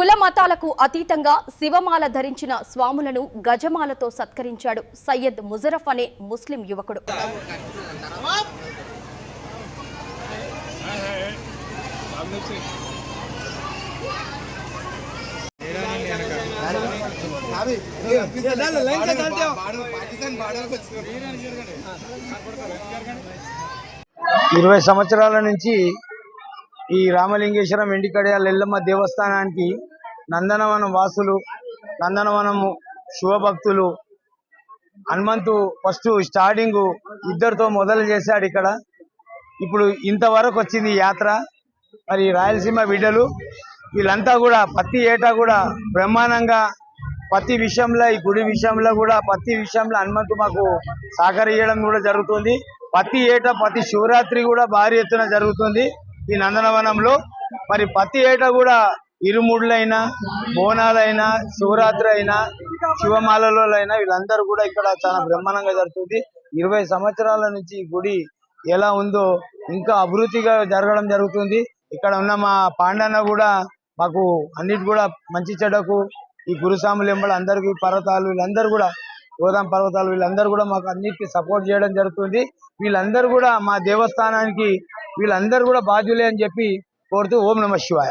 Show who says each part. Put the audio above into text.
Speaker 1: కుల మతాలకు అతీతంగా శివమాల ధరించిన స్వాములను గజమాలతో సత్కరించాడు సయ్యద్ ముజరఫ్ అనే ముస్లిం యువకుడు.
Speaker 2: ఇరవై సంవత్సరాల నుంచి ఈ రామలింగేశ్వరం వెండికడియాల ఎల్లమ్మ దేవస్థానానికి నందనవనం వాసులు నందనవనము శివభక్తులు హనుమంతు ఫస్ట్ స్టార్టింగ్ ఇద్దరితో మొదలు చేశాడు ఇక్కడ. ఇప్పుడు ఇంతవరకు వచ్చింది యాత్ర. మరి రాయలసీమ బిడ్డలు వీళ్ళంతా కూడా ప్రతి ఏటా కూడా బ్రహ్మాండంగా ప్రతి విషయంలో ఈ గుడి విషయంలో కూడా ప్రతి విషయంలో హనుమంతు మాకు సహకరించడం కూడా జరుగుతుంది. ప్రతి ఏటా ప్రతి శివరాత్రి కూడా భారీ ఎత్తున జరుగుతుంది ఈ నందనవనంలో. మరి ప్రతి ఏటా కూడా ఇరుముడులైనా బోనాలైనా శివరాత్రి అయినా శివమాలలో అయినా వీళ్ళందరూ కూడా ఇక్కడ చాలా బ్రహ్మాండంగా జరుగుతుంది. ఇరవై సంవత్సరాల నుంచి ఈ గుడి ఎలా ఉందో ఇంకా అభివృద్ధిగా జరగడం జరుగుతుంది. ఇక్కడ ఉన్న మా పాండన్న కూడా మాకు అన్నిటి కూడా మంచి చెడ్డకు ఈ గురుస్వాములు ఎంబడి అందరికీ పర్వతాలు వీళ్ళందరూ కూడా గోదాం పర్వతాలు వీళ్ళందరూ కూడా మాకు అన్నిటికీ సపోర్ట్ చేయడం జరుగుతుంది. వీళ్ళందరూ కూడా మా దేవస్థానానికి వీళ్ళందరూ కూడా బాధ్యులే అని చెప్పి కోరుతూ ఓం నమ శివాయ.